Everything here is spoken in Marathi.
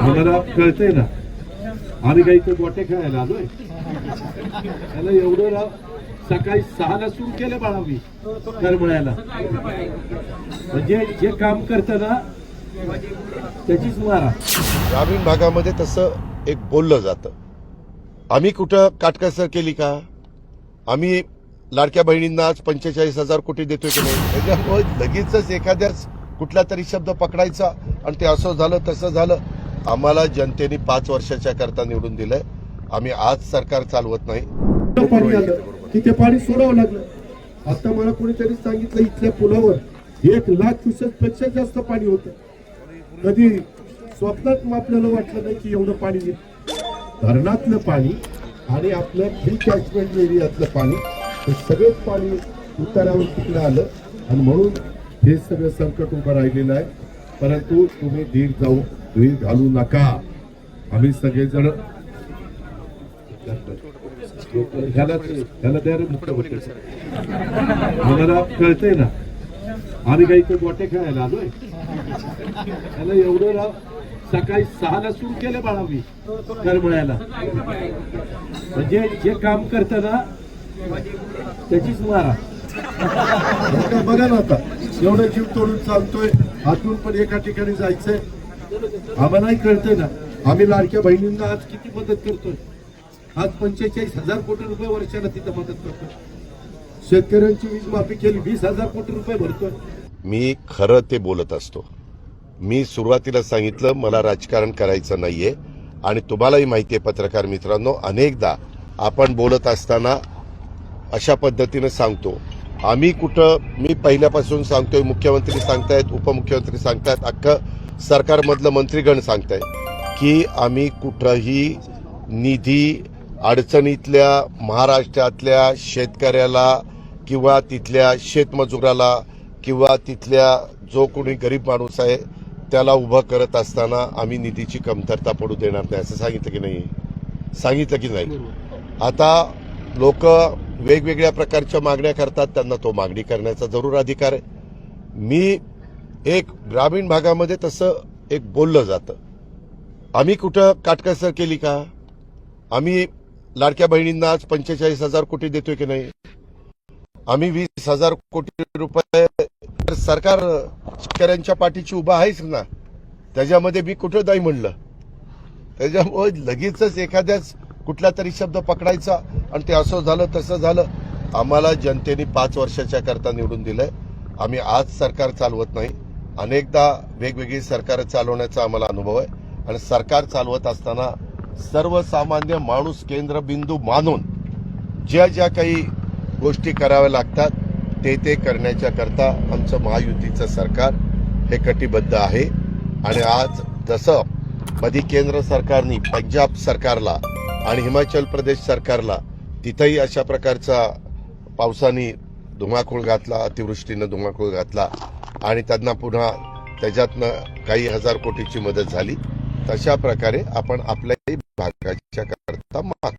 आम्हाला कळतंय ना. आम्ही काही ते गोटे खेळायला आलोय. त्याला एवढं राव सकाळी सहाला सुरू केलं बाळा मी करमळ्याला. म्हणजे जे काम करत ना त्याचीच मारा. ग्रामीण भागामध्ये तसं एक बोललं जातं. आम्ही कुठं काटकसर केली का? आम्ही लाडक्या बहिणींना आज पंचेचाळीस हजार कोटी देतोय की नाही? त्याच्यामुळे लगेचच एखाद्याच कुठला तरी शब्द पकडायचा आणि ते असं झालं तसं झालं. आम्हाला जनतेने पाच वर्षाच्या करता निवडून दिलंय. आम्ही आज सरकार चालवत नाही. पाणी आलं. तिथे पाणी सोडावं लागलं. आता मला कोणीतरी सांगितलं इथल्या पुलावर एक लाख क्युसेकपेक्षा जास्त पाणी होतं. कधी स्वप्नात मग आपल्याला वाटलं नाही की एवढं पाणी येईल. धरणातलं पाणी आणि आपलं फ्री कॅचमेंट एरियातलं पाणी हे सगळंच पाणी उतारावर तिकडे आलं. आणि म्हणून हे सगळं संकट उभं राहिलेलं आहे. परंतु तुम्ही धीर जाऊ. धीर घालू नका. आम्ही सगळेजण मला ह्याला द्या कळतंय ना. आम्ही काही इथे गोटे खेळायला आलोय. त्याला एवढं राव सकाळी सहाला सुरू केलं बाळा मी करमळ्याला. म्हणजे जे काम करतं ना त्याचीच मारा. बघा ना आता एवढं जीव तोडून चालतोय. आतून पण एका ठिकाणी जायचंय. आम्हालाही कळतंय ना. आम्ही लाडक्या बहिणींना आज किती मदत करतोय? आज पंचेचाळीस हजार कोटी रुपये वर्षाला तिथं मदत करतोय. शेतकऱ्यांची वीज माफी केली वीस हजार कोटी रुपये भरतोय. मी खरं ते बोलत असतो. मी सुरुवातीला सांगितलं मला राजकारण करायचं नाहीये. आणि तुम्हालाही माहिती आहे पत्रकार मित्रांनो अनेकदा आपण बोलत असताना अशा पद्धतीनं सांगतो. आम्ही कुठं मी पहिल्यापासून सांगतोय मुख्यमंत्री सांगतायत उपमुख्यमंत्री सांगतायत अख्खं सरकारमधलं मंत्रीगण सांगताय की आम्ही कुठंही निधी अडचणीतल्या महाराष्ट्रातल्या शेतकऱ्याला किंवा तिथल्या शेतमजुराला किंवा तिथल्या जो कोणी गरीब माणूस आहे त्याला उभं करत असताना आम्ही निधीची कमतरता पडू देणार नाही असं सांगितलं की नाही? सांगितलं की नाही? आता लोक वेगवेगळ्या प्रकारच्या मागण्या करतात त्यांना तो मागणी करण्याचा जरूर अधिकार आहे. मी एक ग्रामीण भागामध्ये तसं एक बोललं जातं. आम्ही कुठं काटकसर केली का? आम्ही लाडक्या बहिणींना आज पंचेचाळीस हजार कोटी देतोय की नाही? आम्ही वीस हजार कोटी रुपये तर सरकार शेतकऱ्यांच्या पाठीची उभा आहेच ना? त्याच्यामध्ये मी कुठं नाही म्हणलं? त्याच्यामुळे लगेचच एखाद्याच कुठला तरी शब्द पकडायचा आणि ते असं झालं तसं झालं. आम्हाला जनतेने पाच वर्षाच्या करता निवडून दिलंय. आम्ही आज सरकार चालवत नाही. अनेकदा वेगवेगळी सरकार चालवण्याचा आम्हाला अनुभव आहे. आणि सरकार चालवत असताना सर्वसामान्य माणूस केंद्रबिंदू मानून ज्या ज्या काही गोष्टी कराव्या लागतात ते ते करण्याच्या करता आमचं महायुतीचं सरकार हे कटिबद्ध आहे. आणि आज जसं मधी केंद्र सरकारने पंजाब सरकारला आणि हिमाचल प्रदेश सरकारला तिथंही अशा प्रकारचा पावसाने धुमाकूळ घातला अतिवृष्टीनं धुमाकूळ घातला. आणि त्यांना पुन्हा त्याच्यातनं काही हजार कोटीची मदत झाली. तशा प्रकारे आपण आपल्याही भागाच्या करता माग